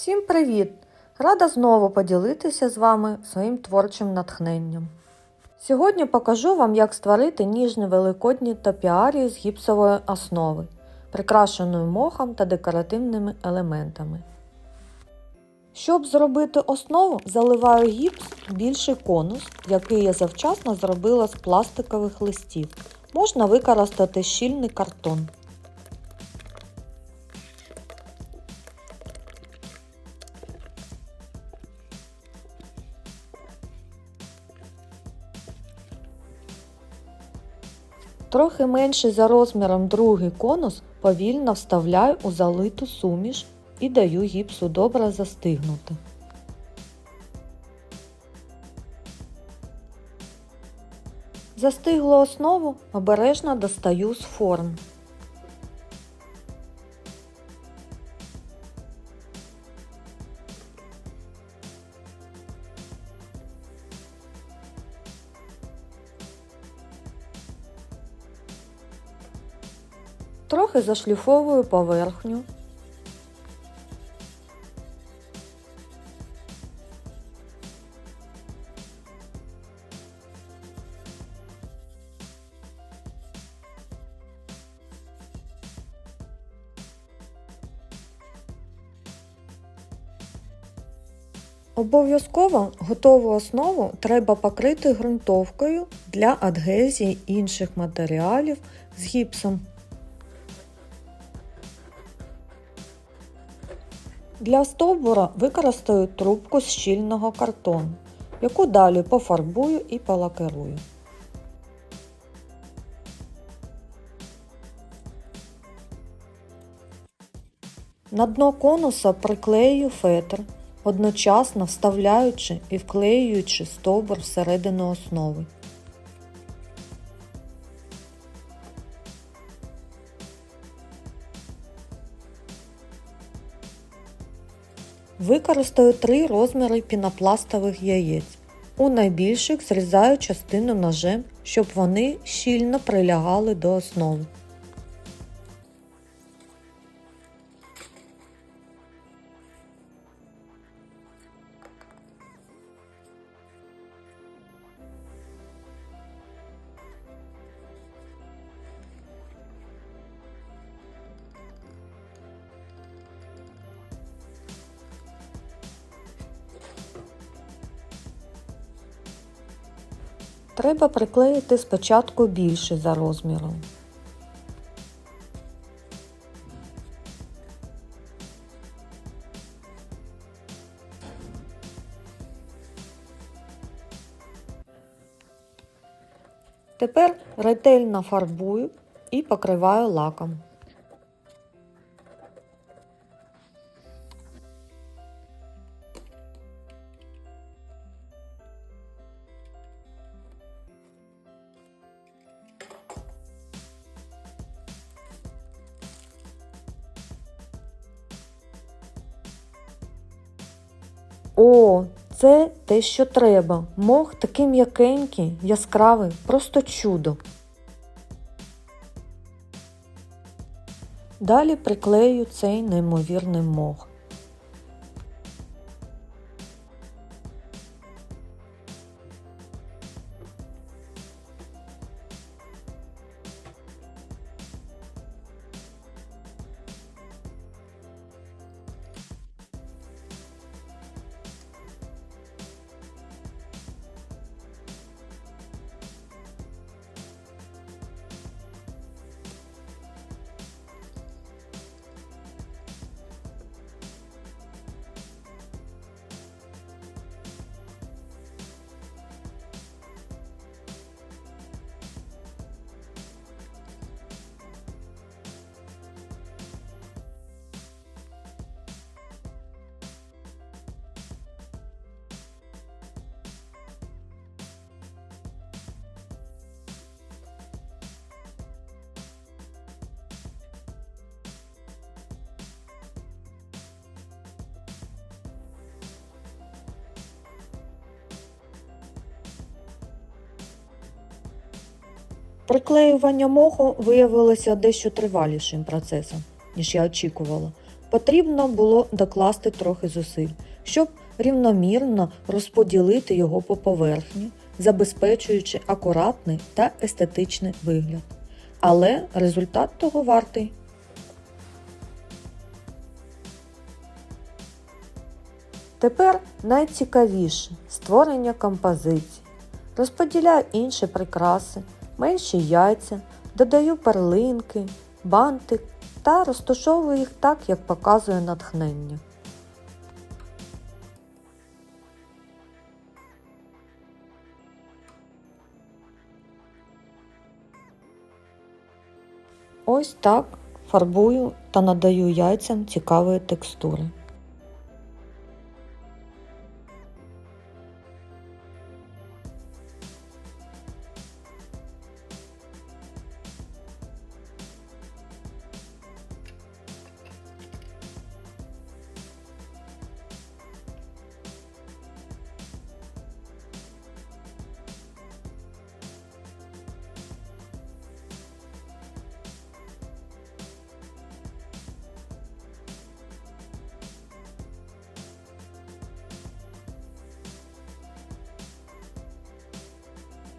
Всім привіт! Рада знову поділитися з вами своїм творчим натхненням. Сьогодні покажу вам, як створити ніжні великодні топіарії з гіпсової основи, прикрашеною мохом та декоративними елементами. Щоб зробити основу, заливаю гіпс більший конус, який я завчасно зробила з пластикових листів. Можна використати щільний картон. Трохи менший за розміром другий конус повільно вставляю у залиту суміш і даю гіпсу добре застигнути. Застиглу основу обережно достаю з форм. Трохи зашліфовую поверхню. Обов'язково готову основу треба покрити ґрунтовкою для адгезії інших матеріалів з гіпсом. Для стовбура використаю трубку з щільного картону, яку далі пофарбую і полакирую. На дно конуса приклею фетр, одночасно вставляючи і вклеюючи стовбур всередину основи. Використаю три розміри пінопластових яєць. У найбільших зрізаю частину ножем, щоб вони щільно прилягали до основи. Треба приклеїти спочатку більше за розміром. Тепер ретельно фарбую і покриваю лаком. О, це те, що треба. Мох такий м'якенький, яскравий, просто чудо. Далі приклею цей неймовірний мох. Приклеювання моху виявилося дещо тривалішим процесом, ніж я очікувала. Потрібно було докласти трохи зусиль, щоб рівномірно розподілити його по поверхні, забезпечуючи акуратний та естетичний вигляд. Але результат того вартий. Тепер найцікавіше створення композицій. Розподіляю інші прикраси, менші яйця, додаю перлинки, бантик та розташовую їх так, як показує натхнення. Ось так фарбую та надаю яйцям цікавої текстури.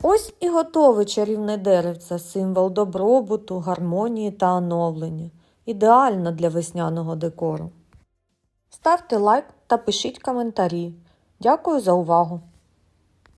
Ось і готове чарівне деревце, символ добробуту, гармонії та оновлення. Ідеально для весняного декору. Ставте лайк та пишіть коментарі. Дякую за увагу!